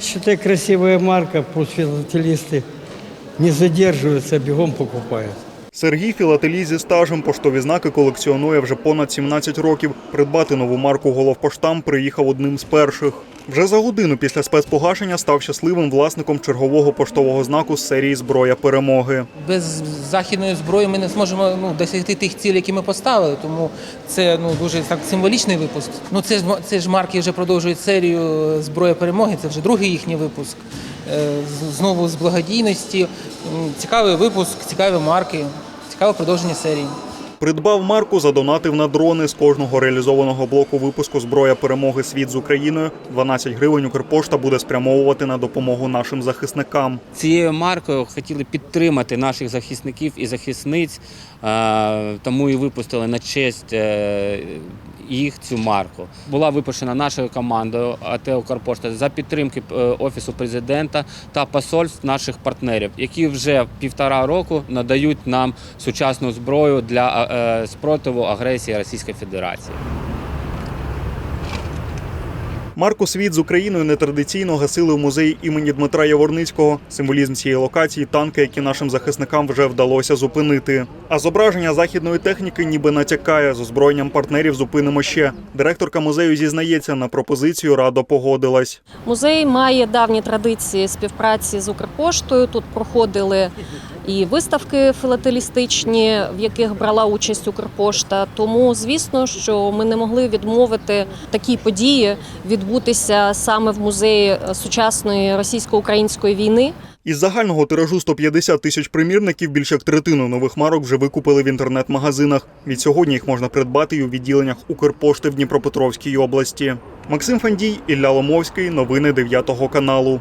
Считай, красивая марка, пусть филателисты не задерживаются, а бегом покупают. Сергій філателій зі стажем поштові знаки колекціонує вже понад 17 років. Придбати нову марку головпоштам приїхав одним з перших. Вже за годину після спецпогашення став щасливим власником чергового поштового знаку з серії Зброя перемоги. без західної зброї ми не зможемо ну, досягти тих цілей, які ми поставили. Тому це ну дуже так символічний випуск. Ну це це ж марки вже продовжують серію зброя перемоги. Це вже другий їхній випуск. Е, Знову з благодійності. Цікавий випуск, цікаві марки, цікаве продовження серії. Придбав марку, задонатив на дрони з кожного реалізованого блоку випуску Зброя перемоги світ з Україною. 12 гривень Укрпошта буде спрямовувати на допомогу нашим захисникам. Цією маркою хотіли підтримати наших захисників і захисниць, тому і випустили на честь е, їх цю марку. Була випущена нашою командою АТ «Укрпошта» за підтримки е, Офісу президента та посольств наших партнерів, які вже півтора року надають нам сучасну зброю для е, спротиву агресії Російської Федерації. Марку світ з Україною нетрадиційно гасили в музеї імені Дмитра Яворницького. Символізм цієї локації танки, які нашим захисникам вже вдалося зупинити. А зображення західної техніки ніби натякає з озброєнням партнерів. Зупинимо ще. Директорка музею зізнається, на пропозицію радо погодилась. Музей має давні традиції співпраці з Укрпоштою. Тут проходили і виставки філателістичні, в яких брала участь Укрпошта. Тому, звісно, що ми не могли відмовити такій події відбутися саме в музеї сучасної російсько-української війни. Із загального тиражу 150 тисяч примірників більше як третину нових марок вже викупили в інтернет-магазинах. Від сьогодні їх можна придбати і у відділеннях Укрпошти в Дніпропетровській області. Максим Фандій, Ілля Ломовський. Новини 9 каналу.